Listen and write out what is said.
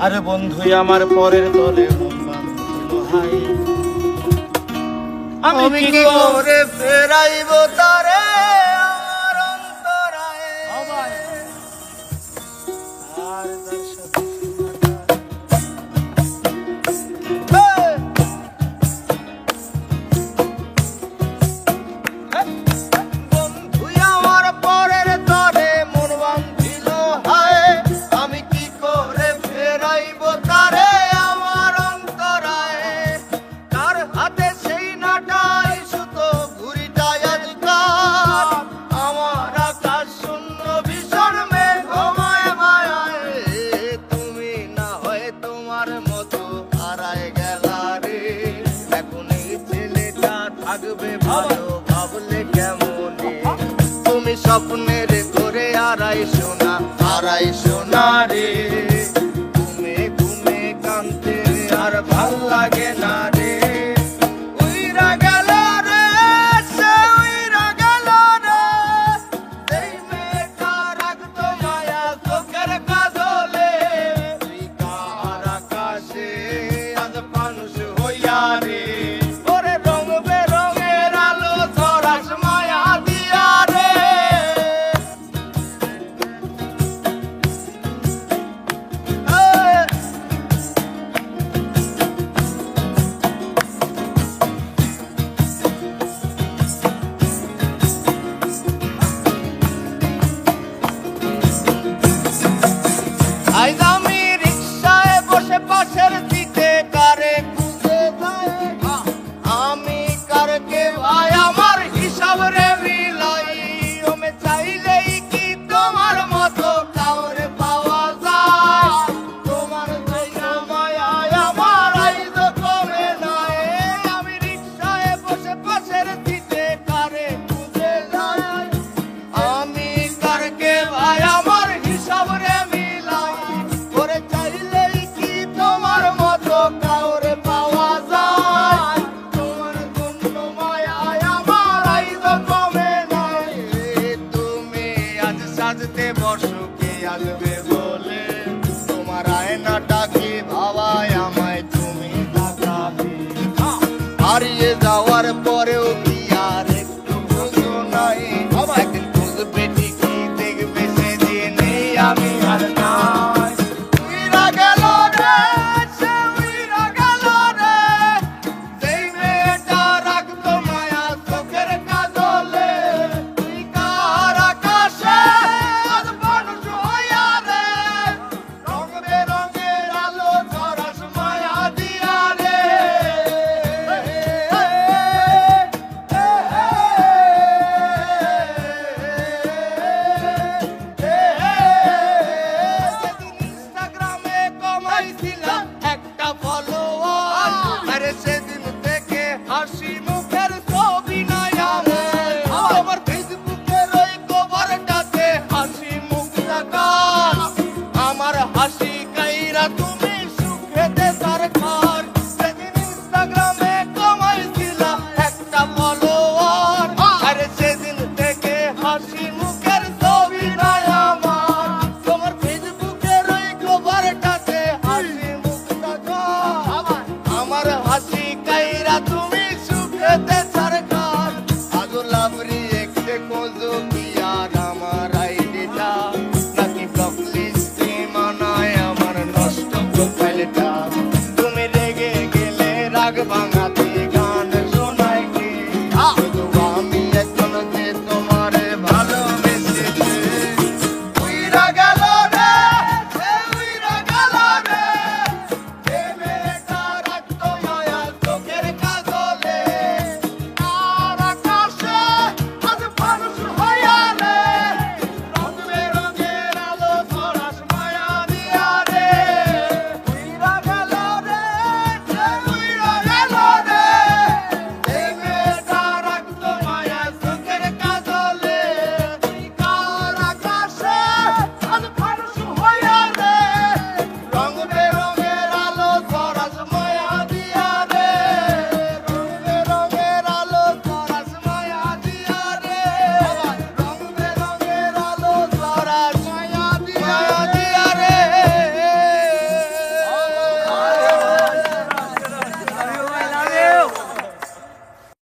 আর বন্ধুই আমার পরের তলে আমি কি করে ফেরাইব তারে? করবে ভালো ভাবলে কেমন? তুমি স্বপ্নের করে আড়াই সোনা আড়াই সোনা রে। হারিয়ে যাওয়ার পরেও কি আর নাই? একদিন খোঁজ পেটি কি দেখবে সেদিন আমি tu